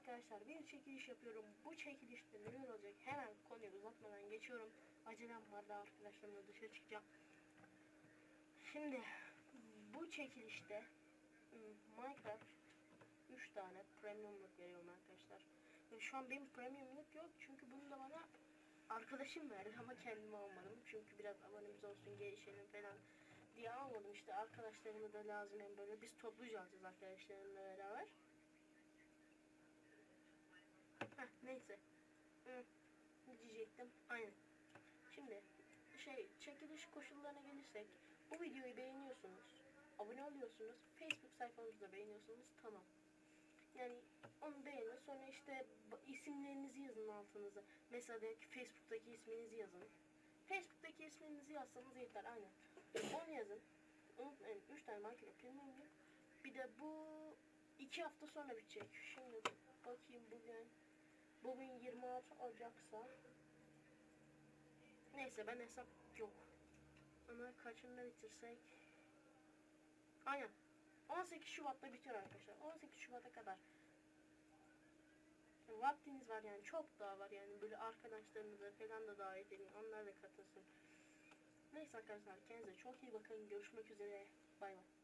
arkadaşlar bir çekiliş yapıyorum. Bu çekilişte neler olacak hemen konuyu uzatmadan geçiyorum. Acelem var da arkadaşlarımla dışarı çıkacağım. Şimdi bu çekilişte hmm, Minecraft 3 tane premiumluk veriyorum arkadaşlar. Ve şu an benim premiumluk yok çünkü bunu da bana arkadaşım verdi ama kendime almadım. Çünkü biraz abonemiz olsun gelişelim falan diye almadım. İşte arkadaşlarımı da lazım hem böyle biz topluca alacağız arkadaşlarımla beraber. Neyse. Hı, diyecektim? Aynen. Şimdi şey çekiliş koşullarına gelirsek bu videoyu beğeniyorsunuz. Abone oluyorsunuz. Facebook sayfamızı da beğeniyorsunuz. Tamam. Yani onu beğenin. Sonra işte isimlerinizi yazın altınıza. Mesela Facebook'taki isminizi yazın. Facebook'taki isminizi yazsanız yeter. Aynen. Onu yazın. Unutmayın. 3 tane Minecraft Premium. Bir de bu 2 hafta sonra bitecek. Şimdi bakayım bugün. Bugün 26 Ocak'sa. Neyse ben hesap yok. Ama kaçında bitirsek? Aynen. 18 Şubat'ta bitiyor arkadaşlar. 18 Şubat'a kadar. Vaktiniz var yani çok daha var yani. Böyle arkadaşlarınızı falan da davet edin. Onlar da katılsın. Neyse arkadaşlar kendinize çok iyi bakın. Görüşmek üzere. Bay bay